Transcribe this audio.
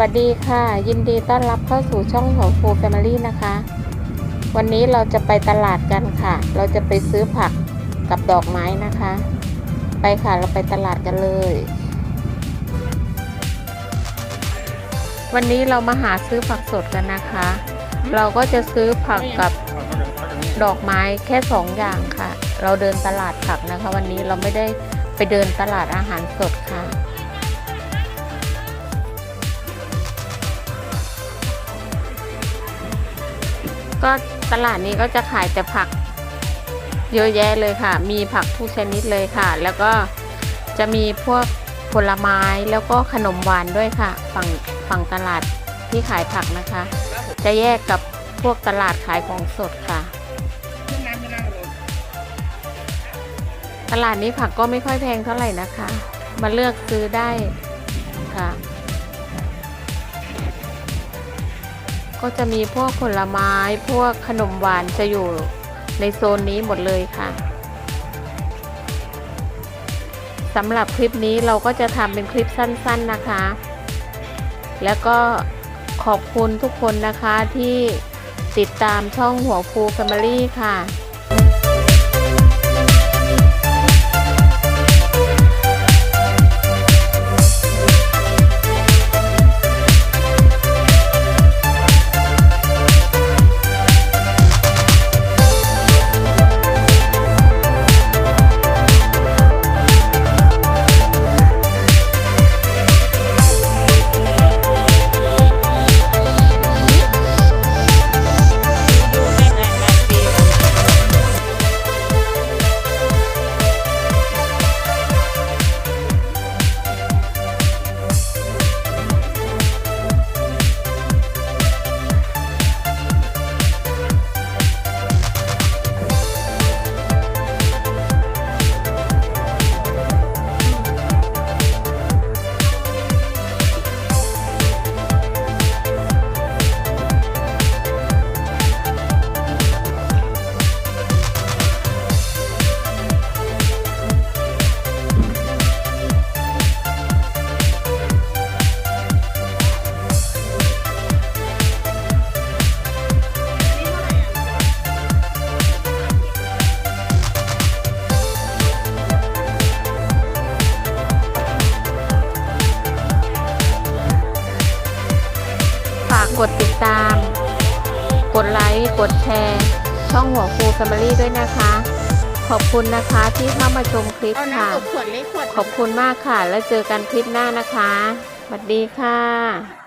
วัสดีค่ะ ยินดีต้อนรับเข้าสู่ช่องของฟูแฟมิลี่นะคะ วันนี้เราจะไปตลาดกันค่ะ เราจะไปซื้อผักกับดอกไม้นะคะ ไปค่ะเราไปตลาดกันเลย วันนี้เรามาหาซื้อผักสดกันนะคะ เราก็จะซื้อผักกับดอกไม้แค่สองอย่างค่ะ เราเดินตลาดผักนะคะ วันนี้เราไม่ได้ไปเดินตลาดอาหารสดค่ะ ก็ตลาดนี้ก็จะขายแต่ผักเยอะแยะเลยค่ะ มีผักทุกชนิดเลยค่ะ แล้วก็จะมีพวกผลไม้แล้วก็ขนมหวานด้วยค่ะ ฝั่งฝั่งตลาดที่ขายผักนะคะ จะแยกกับพวกตลาดขายของสดค่ะ ตลาดนี้ผักก็ไม่ค่อยแพงเท่าไหร่นะคะ มาเลือกซื้อได้ค่ะ ก็จะมีพวกผลไม้ พวกขนมหวานจะอยู่ในโซนนี้หมดเลยค่ะสำหรับคลิปนี้เราก็จะทำเป็นคลิปสั้น ๆนะคะ แล้วก็ขอบคุณทุกคนนะคะที่ติดตามช่องหัวฟูแฟมิลี่ค่ะ กกดติดตาม กดไลค์ กดแชร์ ช่องหัวฟูแฟมิลี่ด้วยนะคะ ขอบคุณนะคะที่เข้ามาชมคลิปเอาค่ะ น้ำอบขวดเล็กขวด ขอบคุณมากค่ะ แล้วเจอกันคลิปหน้านะคะ สวัสดีค่ะ